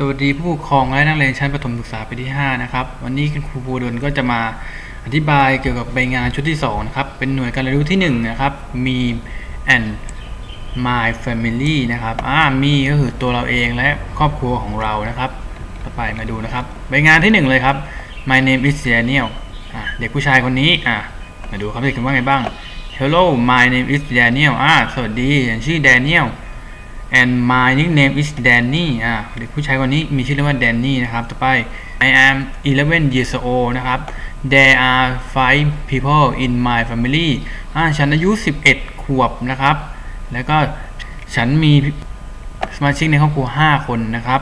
สวัสดีผู้ปกครองและนักเรียนชั้นประถมศึกษาปีที่ 5 นะครับ วันนี้คุณครูภูดลก็จะมาอธิบายเกี่ยวกับใบงานชุดที่2นะครับเป็นหน่วยการเรียนรู้ที่ 1 นะครับ มี and my family นะครับอ่ามีก็คือตัวเราเองและครอบครัวของเรานะครับต่อไปมาดูนะครับ ใบงานที่ 1 เลยครับ my name is Daniel อ่าเด็กผู้ชายคนนี้อ่ามาดูครับเด็กคุณว่าไงบ้าง hello my name is Daniel อ่าสวัสดีฉันชื่อ Daniel and my nickname is Danny อ่าเด็กผู้ชายคนนี้มีชื่อเรียกว่า Danny นะครับ ต่อไป I am 11 years old นะครับ there are five people in my family อ่าฉันอายุ 11 ขวบนะครับ แล้วก็ฉันมีสมาชิกในครอบครัว 5 คนนะครับ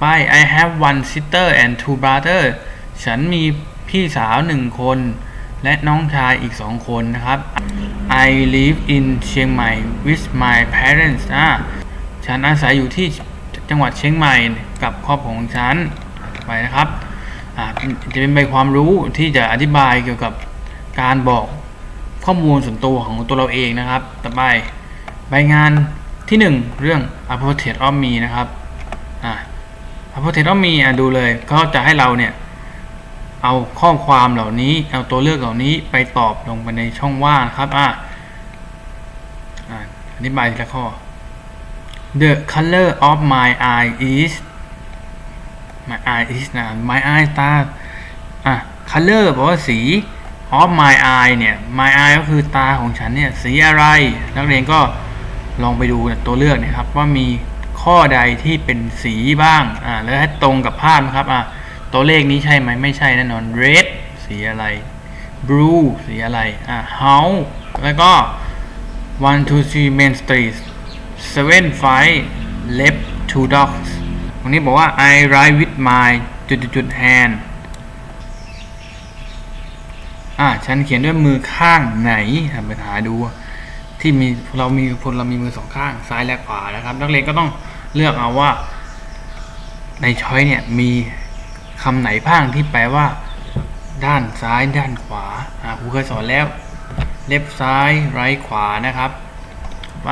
ไป I have one sister and two brother ฉันมีพี่สาว 1 คน และน้องชายอีก 2 คนนะครับ I live in เชียงใหม่ with my parents อ่า ฉันอาศัยอยู่ที่จังหวัดเชียงใหม่กับครอบครัวของฉันไปนะครับอ่าจะเป็นใบความรู้ที่จะอธิบายเกี่ยวกับการบอกข้อมูลส่วนตัวของตัวเราเองนะครับ ต่อไปใบงานที่ 1 เรื่อง a p o t e of me นะครับอ่า a p o t e of me อะดูเลยก็จะให้เราเนี่ย เอาข้อความเหล่านี้ เอาตัวเลือกเหล่านี้ไปตอบลงไปในช่องว่างครับอ่าอ่าอธิบายทีละข้อ The color of my eye is my eye is นะ my eye ตาอะ color แปลว่าสี of my eye เนี่ย my eye ก็คือตาของฉันเนี่ย สีอะไร นักเรียนก็ลองไปดูตัวเลือกนะครับ ว่ามีข้อใดที่เป็นสีบ้าง อ่า แล้วให้ตรงกับภาพนะครับ อะตัวเลขนี้ใช่ไหมไม่ใช่แน่นอน red สีอะไร blue สีอะไร อะ house แล้วก็ one two three main streets seven five left two dogs ตรงนี้บอกว่า I write with my จุดจุด hand อ่าฉันเขียนด้วยมือข้างไหนไปหาดู ที่มีเรามีคนเรามีมือสองข้างซ้ายและขวานะครับ นักเรียนก็ต้องเลือกเอาว่า ในช้อยเนี่ยมีคำไหนบ้างที่แปลว่า ด้านซ้ายด้านขวาอ่าครูเคยสอนแล้ว เล็บซ้ายไรขวานะครับ ไป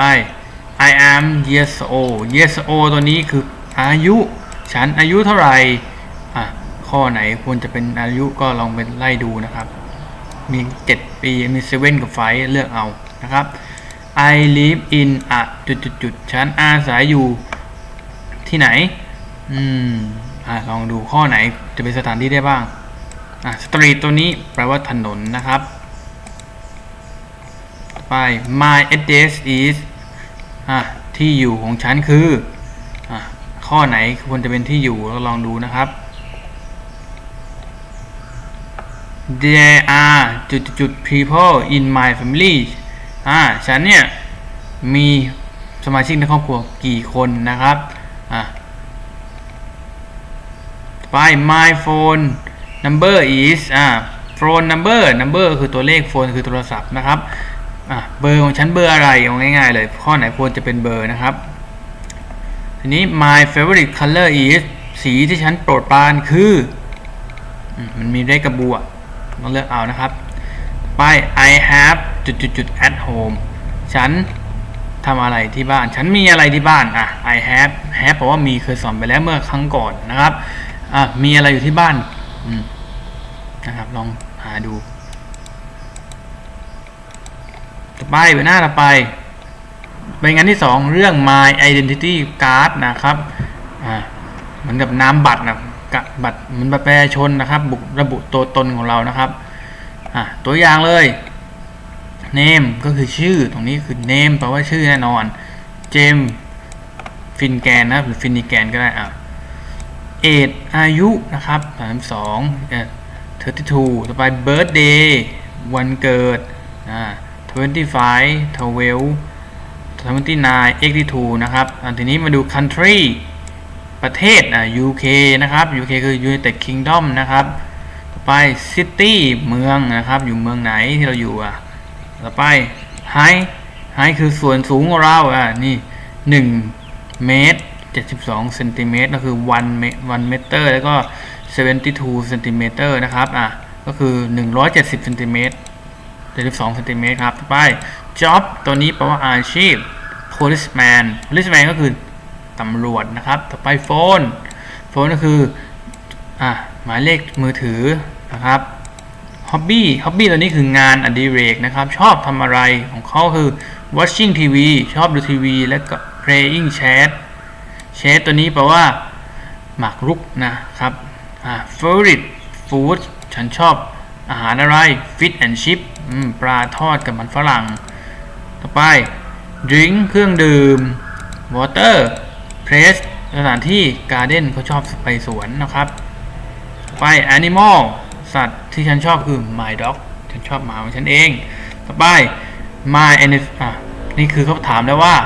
I am years old years old ตัวนี้คืออายุ ฉันอายุเท่าไหร่อะข้อไหนควรจะเป็นอายุก็ลองไปไล่ดูนะครับ มี 7 ปี มี 7 กับ5เลือกเอานะครับ I live in a จุดจุดจุดฉันอาศัยอยู่ที่ไหน อืมอะลองดูข้อไหนจะเป็นสถานที่ได้บ้าง อะ street ตัวนี้แปลว่าถนนนะครับ ไป my address is อะที่อยู่ของฉันคืออะข้อไหนควรจะเป็นที่อยู่เราลองดูนะครับ there are จุดจุด people in my family อ่าฉันเนี่ยมีสมาชิกในครอบครัวกี่คนนะครับอะไป my phone number is อ่า phone number number คือตัวเลข phone คือโทรศัพท์นะครับ อะเบอร์ของฉันเบอร์อะไรเอาง่ายๆเลย ข้อไหนควรจะเป็นเบอร์นะครับ ทีนี้ my favorite color is สีที่ฉันโปรดปรานคือมันมีเลขกระบัวต้องเลือกเอานะครับ ไป I have จุดจุดจุดๆ at home ฉันทำอะไรที่บ้าน ฉันมีอะไรที่บ้าน อะ I have have แปลว่ามีเคยสอนไปแล้วเมื่อครั้งก่อนนะครับ อะ มีอะไรอยู่ที่บ้านนะครับ ลองหาดู ต่อ ไปไปหน้าต่อไปใบงานที่สองเรื่อง my identity card นะครับอ่าเหมือนกับนามบัตรนะกะบัตรเหมือนบัตรประชาชนนะครับ บุกระบุตัวตนของเรานะครับอะตัวอย่างเลย name ก็คือชื่อตรงนี้คือ name แปลว่าชื่อแน่นอนเจมฟินแกนนะครับหรือฟินิแกนก็ได้อะ age อายุนะครับ32เอ่อ32ต่อไป birthday วันเกิดอ่า 25 12 29 82 นะครับอันทีนี้มาดู country ประเทศอ่า UK นะครับ UK คือ United Kingdom นะครับต่อไป city เมืองนะครับ อยู่เมืองไหนที่เราอยู่อะต่อไป height height คือส่วนสูงของเราอะนี่1เมตร72เซนติเมตรก็คือ1เมตร1เมตรแล้วก็72เซนติเมตรนะครับอะก็คือ 170เซนติเมตร 72เซนติเมตรครับต่อไป job ตัวนี้แปลว่าอาชีพ policeman policeman ก็คือตำรวจนะครับ ต่อไป phone โฟนก็คืออะหมายเลขมือถือนะครับฮ็อบบี้ฮ็อบบี้ตัวนี้คืองานอดิเรกนะครับ ชอบทำอะไรของเขาคือ watching TV ชอบดูทีวี แล้วก็ playing chat chat ตัวนี้แปลว่าหมากรุกนะครับอ่า favorite food ฉันชอบอาหารอะไร fish and chip ปลาทอดกับมันฝรั่ง ต่อไป drink เครื่องดื่ม water place สถานที่ garden เขาชอบไปสวนนะครับต่อไป animal สัตว์ที่ฉันชอบคือ my dog ฉันชอบหมาของฉันเอง ต่อไป my and อะนี่คือเขาถามแล้วว่า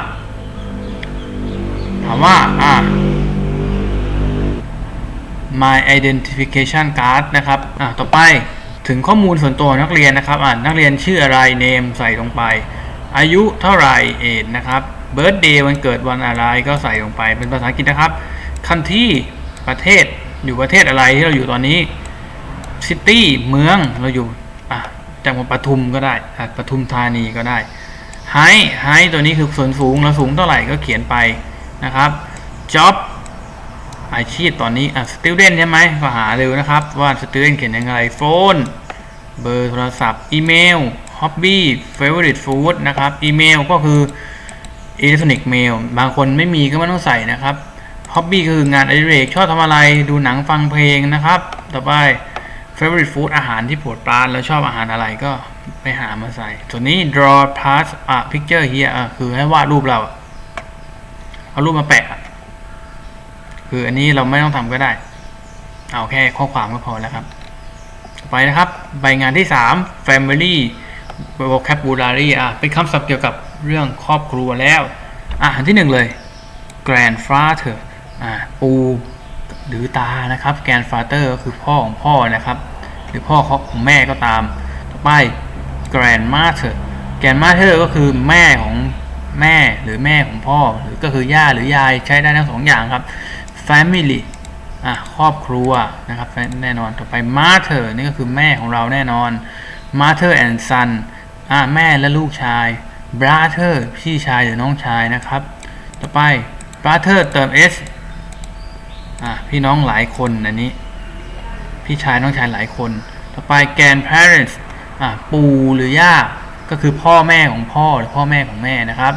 ถามว่า อะ my identification card นะครับ อะ ต่อไป ถึงข้อมูลส่วนตัวนักเรียนนะครับอ่านักเรียนชื่ออะไร name ใส่ลงไป อายุเท่าไหร่ age นะครับ birthday วันเกิดวันอะไรก็ใส่ลงไปเป็นภาษาอังกฤษนะครับ country ประเทศอยู่ประเทศอะไรที่เราอยู่ตอนนี้ city เมืองเราอยู่อะจังหวัดปทุมก็ได้ปทุมธานีก็ได้ height height ตัวนี้คือส่วนสูงเราสูงเท่าไหร่ก็เขียนไปนะครับ job อ อาชีพตอนนี้อะ student ใช่ไหมก็หาเร็วนะครับ ว่า student เขียนยังไง phone เบอร์โทรศัพท์ อีเมล hobby favorite food นะครับ อีเมลก็คืออิเล็กทรอนิกส์เมลบางคนไม่มีก็ไม่ต้องใส่นะครับ hobby ก็คืองานอดิเรกชอบทำอะไรดูหนังฟังเพลงนะครับ ต่อไป favorite food อาหารที่โปรดปรานแล้วชอบอาหารอะไรก็ไปหามาใส่ ส่วนนี้ draw pass อะ picture here อะคือให้วาดรูปเรา เอารูปมาแปะ คืออันนี้เราไม่ต้องทำก็ได้ เอาแค่ข้อความก็พอแล้วครับ ไปนะครับใบงานที่ 3 family vocabulary อะเป็นคำศัพท์เกี่ยวกับเรื่องครอบครัวแล้วอะอันที่หนึ่งเลย grandfather อะปูหรือตานะครับ grandfather ก็คือพ่อของพ่อนะครับ หรือพ่อของแม่ก็ตาม ต่อไป grandmother grandmother ก็คือแม่ของแม่หรือแม่ของพ่อหรือก็คือย่าหรือยายใช้ได้ทั้งสองอย่างครับ family อะครอบครัวนะครับแน่นอนต่อไป mother นี่ก็คือแม่ของเราแน่นอน mother and son อะแม่และลูกชาย brother พี่ชายหรือน้องชายนะครับ ต่อไป brother เติม s อะพี่น้องหลายคนอันนี้ พี่ชายน้องชายหลายคน ต่อไป grandparents อะปู่หรือย่าก็คือพ่อแม่ของพ่อหรือพ่อแม่ของแม่นะครับ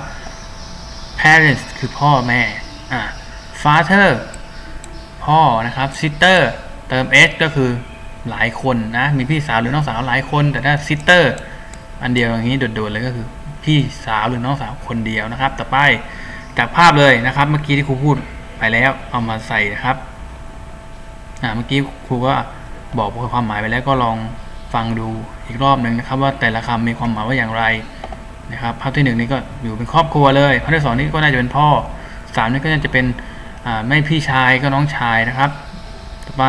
parents คือพ่อแม่อะ father พ่อนะครับ sister เติม s ก็คือหลายคนนะมีพี่สาวหรือน้องสาวหลายคน แต่ถ้า sister อันเดียวอย่างนี้โดดๆเลยก็คือ พี่สาวหรือน้องสาวคนเดียวนะครับ ต่อไปจากภาพเลยนะครับ เมื่อกี้ที่ครูพูดไปแล้วเอามาใส่นะครับอ่าเมื่อกี้ครูก็บอกความหมายไปแล้วก็ลองฟังดูอีกรอบหนึ่งนะครับ ว่าแต่ละคำมีความหมายว่าอย่างไรนะครับ ภาพที่หนึ่งนี้ก็อยู่เป็นครอบครัวเลย ภาพที่สองนี้ก็น่าจะเป็นพ่อสามนี่ก็น่าจะเป็น ไม่พี่ชายก็น้องชายนะครับ ต่อไป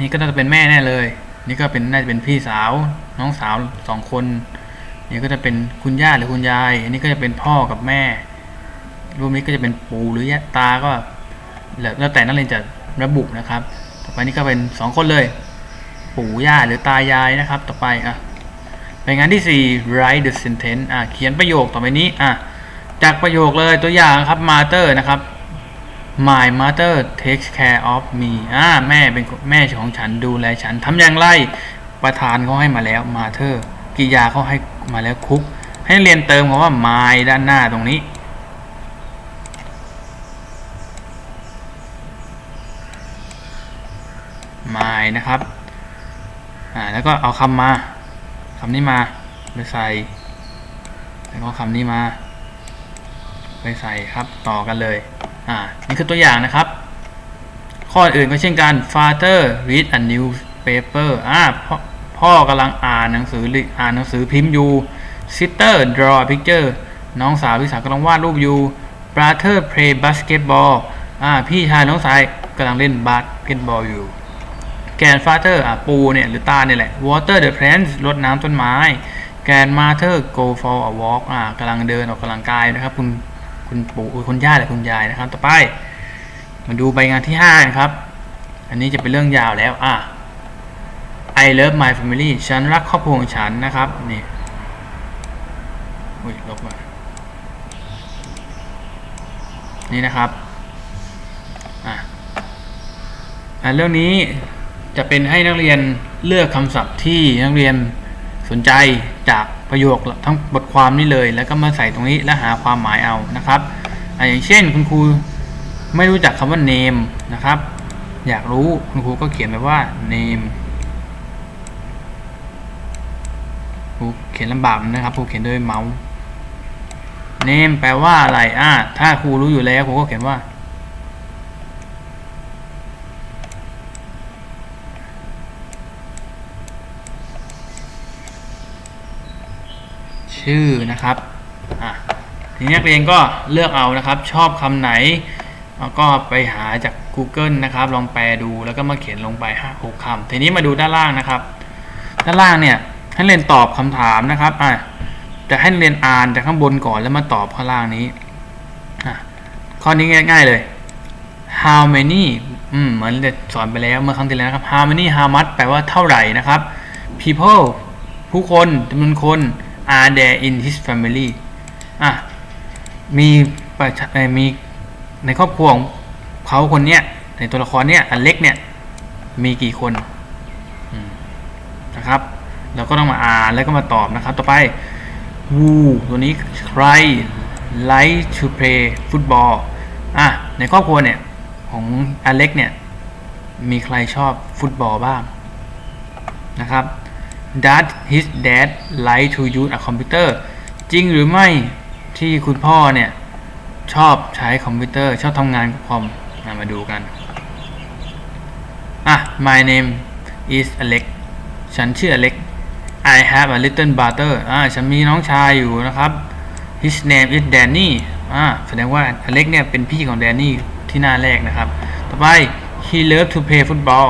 นี่ก็น่าจะเป็นแม่แน่เลย นี่ก็เป็นน่าจะเป็นพี่สาวน้องสาวสองคน นี่ก็จะเป็นคุณย่าหรือคุณยาย อันนี้ก็จะเป็นพ่อกับแม่รวมนี้ก็จะเป็นปู่หรือย่าตาก็แล้วแต่นักเรียนจะระบุนะครับ ต่อไปนี่ก็เป็นสองคนเลย ปู่ย่าหรือตายายนะครับ ต่อไปอะไปงานที่ 4 write the sentence อะเขียนประโยคต่อไปนี้อะจากประโยคเลยตัวอย่างครับ mother นะครับ my mother takes care of me อ่าแม่เป็นแม่ของฉันดูแลฉันทำอย่างไร ประธานเขาให้มาแล้ว mother กิยาเขาให้มาแล้วคุก ให้เรียนเติมคำว่า my ด้านหน้าตรงนี้ my นะครับ อ่า แล้วก็เอาคำมาคำนี้มาไปใส่ แล้วก็คำนี้มา ไปใส่ครับต่อกันเลย อ่านี่คือตัวอย่างนะครับ ข้ออื่นก็เช่นกัน father read a newspaper อ่าพพ่อกำลังอ่านหนังสือออ่านหนังสือพิมพ์อยู่ sister draw a picture น้องสาวพี่สาวกำลังวาดรูปอยู่ brother play basketball อ่าพี่ชายน้องชายกำลังเล่นบาสเกตบอลอยู่ แกนฟาเธอร์อะปูเนี่ยหรือตาเนี่ยแหละ water the plants รดน้ำต้นไม้ แกนมาเธอร์ go for a walk อ่ากำลังเดินออกกำลังกายนะครับคุณ คุณปู่คุณย่าหรือคุณยายนะครับ ต่อไป มาดูใบงานที่5นะครับ อันนี้จะเป็นเรื่องยาวแล้วอะ I love my family ฉันรักครอบครัวของฉันนะครับนี่อุ้ยลบมานี่นะครับอะอ่าเรื่องนี้จะเป็นให้นักเรียนเลือกคำศัพท์ที่นักเรียนสนใจจาก ประโยคทั้งบทความนี้เลย แล้วก็มาใส่ตรงนี้แล้วหาความหมายเอานะครับออย่างเช่นคุณครูไม่รู้จักคำว่า name นะครับ อยากรู้คุณครูก็เขียนไปว่า name ครูเขียนลำบากนะครับครูเขียนด้วยเมาส์ name แปลว่าอะไรอ่าถ้าครูรู้อยู่แล้วครูก็เขียนว่า ชื่อนะครับอะทีนี้นักเรียนก็เลือกเอานะครับ ชอบคำไหนแล้วก็ไปหาจาก Google นะครับ ลองแปลดูแล้วก็มาเขียนลงไปห้าหกคำทีนี้มาดูด้านล่างนะครับ ด้านล่างเนี่ยให้เรียนตอบคำถามนะครับอะจะให้เรียนอ่านจากข้างบนก่อนแล้วมาตอบข้างล่างนี้อะข้อนี้ง่ายๆเลย how many อืมเหมือนเด็สอนไปแล้วเมื่อครั้งที่แล้วนะครับ how many how much แปลว่าเท่าไหร่นะครับ people ผู้คนจำนวนคน are there in his family อะมีประชาเอ่อมีในครอบครัวของเขาคนเนี้ยในตัวละครเนี้ยอันเล็กเนี่ย มีกี่คนนะครับ เราก็ต้องมาอ่านแล้วก็มาตอบนะครับ ต่อไป who ตัวนี้ใคร like to play football อะในครอบครัวเนี่ย ของอเล็กเนี่ย มีใครชอบฟุตบอลบ้างนะครับ Does his dad like to use a computer จริงหรือไม่ที่คุณพ่อเนี่ย ชอบใช้คอมพิวเตอร์ ชอบทำงานกับคอมมาดูกัน อะ my name is Alex ฉันชื่อ Alex I have a little brother อ่า ฉันมีน้องชายอยู่นะครับ his name is Danny อ่า แสดงว่า Alex เนี่ยเป็นพี่ของ Danny ที่หน้าแรกนะครับ ต่อไป he loves to play football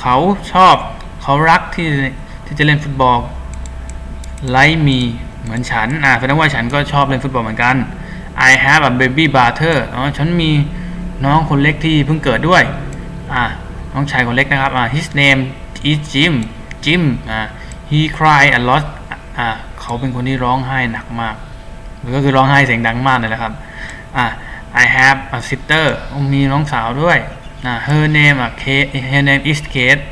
เขาชอบ เขารักที่ ที่จะเล่นฟุตบอล like me เหมือนฉันอ่าแสดงว่าฉันก็ชอบเล่นฟุตบอลเหมือนกัน I have a baby brother อ๋อฉันมีน้องคนเล็กที่เพิ่งเกิดด้วยอ่าน้องชายคนเล็กนะครับอ่า his name is Jim Jim อ่า he cry a lot อ่าเขาเป็นคนที่ร้องไห้หนักมากหรือก็คือร้องไห้เสียงดังมากเลยนะครับอ่า I have a sister มีน้องสาวด้วยอ่า her name อะ Kate her name is Kate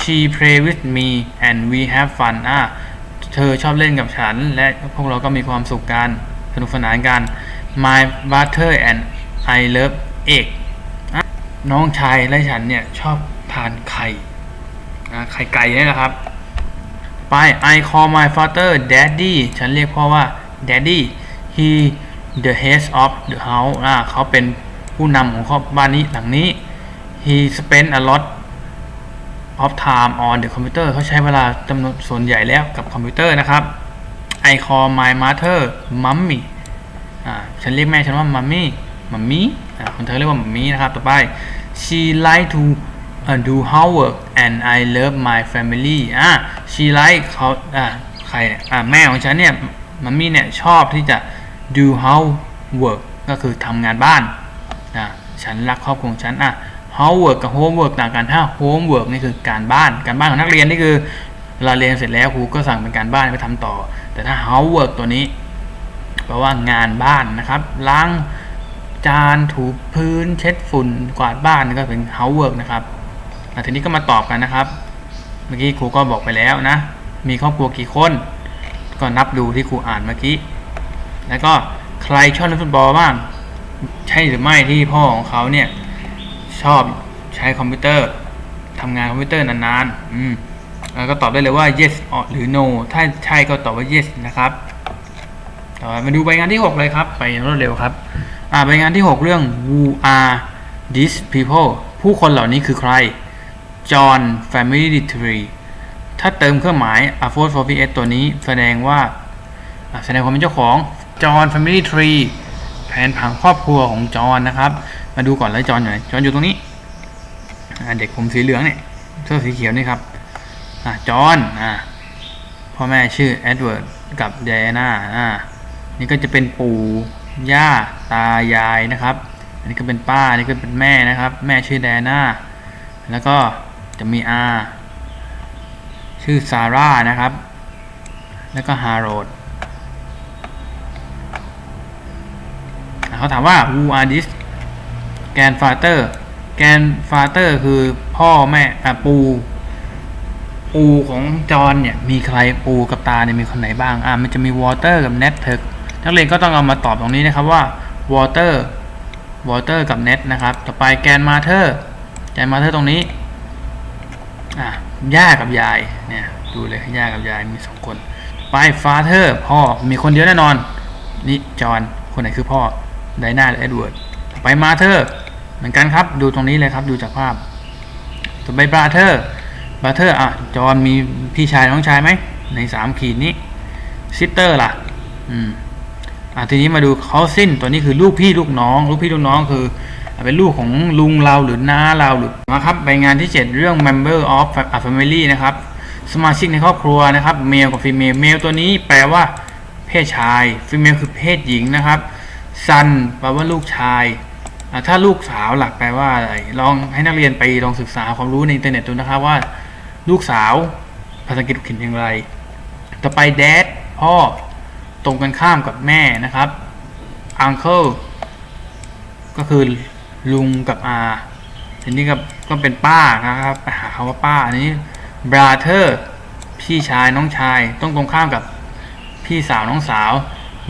she play with me and we have fun อ่าเธอชอบเล่นกับฉัน และพวกเราก็มีความสุขกัน สนุกสนานกัน my brother and I love egg อะน้องชายและฉันเนี่ยชอบทานไข่อ่าไข่ไก่นี่แหละครับ ไป I call my father daddy ฉันเรียกพ่อว่า daddy he the head of the house อ่าเขาเป็นผู้นำของครอบบ้านนี้หลังนี้ he spend a lot of time on the computer เขาใช้เวลาจำนวนส่วนใหญ่แล้วกับคอมพิวเตอร์นะครับ I call my mother mommy อ่าฉันเรียกแม่ฉันว่า mommy mommy อ่าคนเธอเรียกว่า mommy นะครับต่อไป she like to uh, do housework and I love my family อ่า she like เขาอ่าใครเนี่ยอ่าแม่ของฉันเนี่ย mommy เนี่ยชอบที่จะ do housework ก็คือทำงานบ้านอ่าฉันรักครอบครัวฉันอะ homework กับ homework ต่างกันถ้า homework นี่คือการบ้าน การบ้านของนักเรียนนี่คือเวลาเรียนเสร็จแล้วครูก็สั่งเป็นการบ้านไปทำต่อ แต่ถ้า housework ตัวนี้แปลว่างานบ้านนะครับล้างจานถูพื้นเช็ดฝุ่นกวาดบ้านนี่ก็เป็น housework นะครับทีนี้ก็มาตอบกันนะครับ เมื่อกี้ครูก็บอกไปแล้วนะ มีครอบครัวกี่คน ก็นับดูที่ครูอ่านเมื่อกี้ แล้วก็ใครชอบเล่นฟุตบอลบ้าง ใช่หรือไม่ที่พ่อของเขาเนี่ย ชอบใช้คอมพิวเตอร์ทำงานคอมพิวเตอร์นานๆอืมแล้วก็ตอบได้เลยว่า yes or หรือ no ถ้าใช่ก็ตอบว่า yes นะครับต่อไปมาดูใบงานที่ 6 เลยครับ ไปรวดเร็วครับ อ่าใบงานที่ 6 เรื่อง who are these people ผู้คนเหล่านี้คือใคร John Family Tree ถ้าเติมเครื่องหมาย a f o r for ps ตัวนี้แสดงว่า แสดงความเป็นเจ้าของ John Family Tree แผนผังครอบครัวของจอห์นนะครับ มาดูก่อนแล้วจอห์นอยู่ไหนจอนอยู่ตรงนี้เด็กผมสีเหลืองเนี่ยเสื้อสีเขียวนี่ครับอ่าจอนอ่าพ่อแม่ชื่อเอ็ดเวิร์ดกับไดอาน่าอ่านี่ก็จะเป็นปู่ย่าตายายนะครับ อันนี้ก็เป็นป้าอันนี้ก็เป็นแม่นะครับ แม่ชื่อไดอาน่าแล้วก็จะมีอาชื่อซาร่านะครับ แล้วก็ฮาร์โรดเขาถามว่า who are these grandfather แกนฟาเตอร์คือพ่อแม่อะปู ปูของจอนเนี่ยมีใครปูกับตาเนี่ยมีคนไหนบ้าง อะมันจะมีวอเตอร์กับเน็ตเถกนักเรียนก็ต้องเอามาตอบตรงนี้นะครับว่าวอเตอร์วอเตอร์กับเน็ตนะครับ ต่อไปแกนมาเธอร์แกนมาเธอร์ตรงนี้อะย่ากับยายเนี่ยดูเลยย่ากับยายมีสองคนไปฟาเธอร์พ่อมีคนเดียวแน่นอน นี่จอห์นคนไหนคือพ่อไดนาหรือเอ็ดเวิร์ดไปมาเธอร์ เหมือนกันครับดูตรงนี้เลยครับดูจากภาพต่อไปบราเธอร์บราเธอร์อะจอห์นมีพี่ชายน้องชายไหมในสามขีดนี้ซิสเตอร์ล่ะ อืมอะทีนี้มาดูเขาสิ้นตัวนี้คือลูกพี่ลูกน้อง ลูกพี่ลูกน้องคือเป็นลูกของลุงเราหรือน้าเราหรือมาครับใบงานที่ 7 เรื่อง member of a family นะครับ สมาชิกในครอบครัวนะครับ male กับ female male ตัวนี้แปลว่า เพศชาย female คือเพศหญิงนะครับ son แปลว่าลูกชาย ถ้าลูกสาวหลักแปลว่าอะไรลองให้นักเรียนไปลองศึกษาความรู้ในอินเทอร์เน็ตดูนะครับว่า ลูกสาวภาษาอังกฤษเขียนอย่างไร ต่อไป dad พ่อตรงกันข้ามกับแม่นะครับ uncle ก็คือลุงกับอาทีนี้ก็ก็เป็นป้านะครับไปหาคำว่าป้าอันนี้ brother พี่ชายน้องชาย ต้องตรงข้ามกับพี่สาวน้องสาว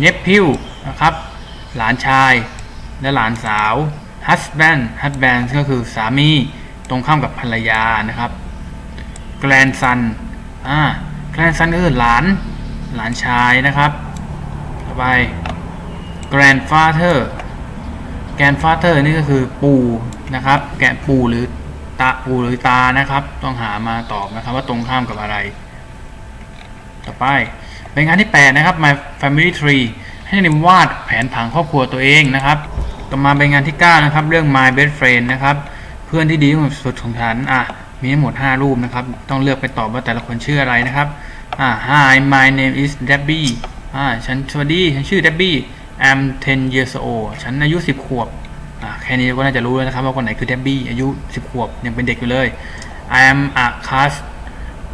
nephew นะครับ หลานชาย และหลานสาว husband husband ก็คือสามีตรงข้ามกับภรรยานะครับ grandson อ่า grandson ก็คือหลานหลานชายนะครับต่อไป grandfather grandfather นี่ก็คือปู่นะครับ แกปู่หรือตาปู่หรือตานะครับ ต้องหามาตอบนะครับว่าตรงข้ามกับอะไร ต่อไป เป็นงานที่ 8 นะครับ my family tree ให้นักเรียนวาดแผนผังครอบครัวตัวเองนะครับ ต่อมาเป็นงานที่ 9 นะครับ เรื่อง my best friend นะครับ เพื่อนที่ดีที่สุดของฉันอะมีทั้งหมด 5 รูปนะครับ ต้องเลือกไปตอบว่าแต่ละคนชื่ออะไรนะครับอ่า hi my name is Debbie อ่าฉันสวัสดีฉันชื่อ Debbie I'm 10 years old ฉันอายุ 10 ขวบอ่าแค่นี้ก็น่าจะรู้แล้วนะครับ ว่าคนไหนคือ Debbie อายุ 10 ขวบ ยังเป็นเด็กอยู่เลย I am a class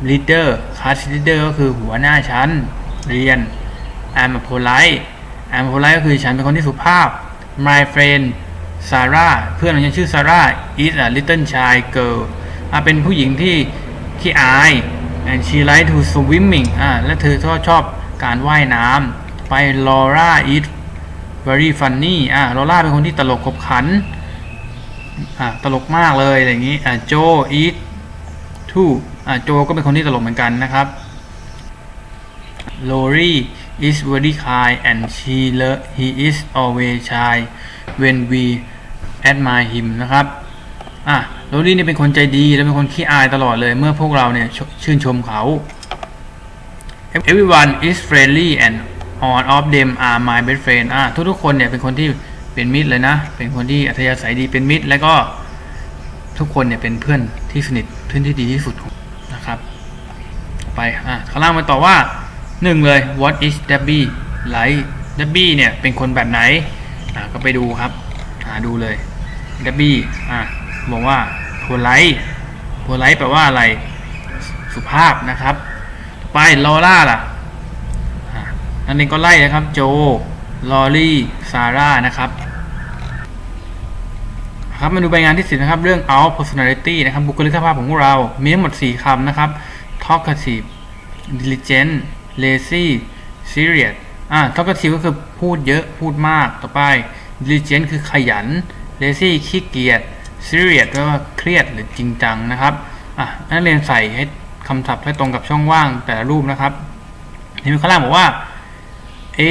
leader class leader ก็คือหัวหน้าชั้นเรียน I'm a polite I'm a polite ก็คือฉันเป็นคนที่สุภาพ My friend Sarah เพื่อนของฉันชื่อ Sarah is a little shy girl อ่าเป็นผู้หญิงที่ขี้อาย and she likes to swimming อ่าและเธอชอบชอบการว่ายน้ำไป Laura is very funny อ่า Laura เป็นคนที่ตลกขบขัน อ่าตลกมากเลยอะไรอย่างนี้ อ่า Joe is too อ่าโจก็เป็นคนที่ตลกเหมือนกันนะครับ Lori is very kind and she lo- he is always shy when we admire him นะครับอะโรลี่เนี่ยเป็นคนใจดีและเป็นคนขี้อายตลอดเลย เมื่อพวกเราเนี่ยชชื่นชมเขา everyone is friendly and all of them are my best friend อะทุกๆคนเนี่ยเป็นคนที่เป็นมิตรเลยนะ เป็นคนที่อัธยาศัยดีเป็นมิตร และก็ทุกคนเนี่ยเป็นเพื่อนที่สนิทเพื่อนที่ดีที่สุดนะครับ ไปอะข้างล่างมาต่อว่า หนึ่งเลย what is Debbie like Debbie เนี่ยเป็นคนแบบไหนอะก็ไปดูครับหาดูเลย Debbie อะบอกว่า polite polite แปลว่าอะไรสุภาพนะครับ ไปลอร่าล่ะอะนั่นเองก็ไล่นะครับ โจ ลอรี่ซาร่านะครับครับมาดูใบงานที่สิบนะครับ เรื่อง out personality นะครับ บุคลิกภาพของเรา มีทั้งหมด 4คำนะครับ talkative diligent lazy serious อ่า talkative ก็คือพูดเยอะพูดมากต่อไป diligent คือขยัน lazy ขี้เกียจ serious แปลว่าเครียดหรือจริงจังนะครับอะนักเรียนใส่ให้คำศัพท์ให้ตรงกับช่องว่างแต่ละรูปนะครับนี่มีข้างล่างบอกว่า A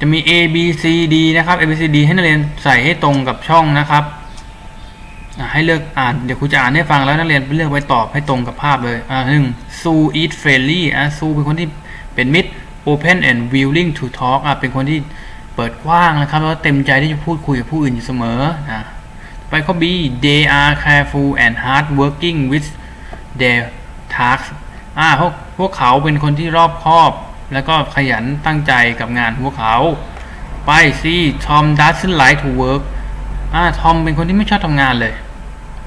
จะมี A B C D นะครับ A B C D ให้นักเรียนใส่ให้ตรงกับช่องนะครับอะให้เลือกอ่าน เดี๋ยวครูจะอ่านให้ฟังแล้วนักเรียนเลือกไว้ตอบให้ตรงกับภาพเลย อ่าหนึ่ง Sue is friendly อะ Sue เป็นคนที่ เป็นมิตร open and willing to talk อะเป็นคนที่เปิดกว้างนะครับ แล้วก็เต็มใจที่จะพูดคุยกับผู้อื่นอยู่เสมออะไปข้อ B they are careful and hard working with their tasks อ่าพวกพวกเขาเป็นคนที่รอบคอบแล้วก็ขยันตั้งใจกับงานพวกเขา ไป C Tom doesn't like to work อ่าทอมเป็นคนที่ไม่ชอบทำงานเลย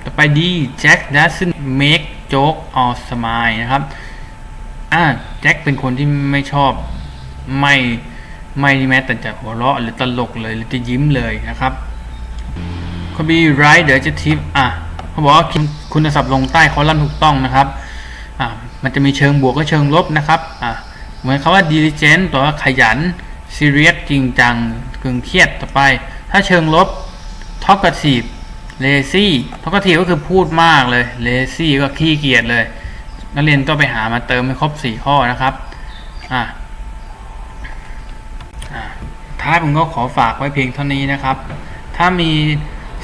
ต่อไปดี Jack doesn't make joke or smile นะครับ อ่าแจ็คเป็นคนที่ไม่ชอบไม่ไม่แม้แต่จะหัวเราะหรือตลกเลยหรือจะยิ้มเลยนะครับ could be right the adjective อะเขาบอกว่าคุณศัพท์ลงใต้คอลัมน์ถูกต้องนะครับอะมันจะมีเชิงบวกก็เชิงลบนะครับอะเหมือนคำว่า diligent แปลว่าขยัน serious จริงจังกึงเครียดต่อไป ถ้าเชิงลบ talkative lazy talkative ก็คือพูดมากเลย lazy ก็ขี้เกียจเลย นักเรียนก็ไปหามาเติมให้ครบ 4 ข้อนะครับอะอะท้ายผมก็ขอฝากไว้เพียงเท่านี้นะครับ ถ้ามี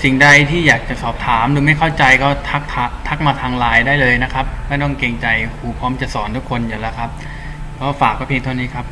สิ่งใดที่อยากจะสอบถามหรือไม่เข้าใจก็ทักทักทักมาทางไลน์ได้เลยนะครับ ไม่ต้องเกรงใจครูพร้อมจะสอนทุกคนอยู่แล้วครับ ก็ฝากไว้เพียงเท่านี้ครับ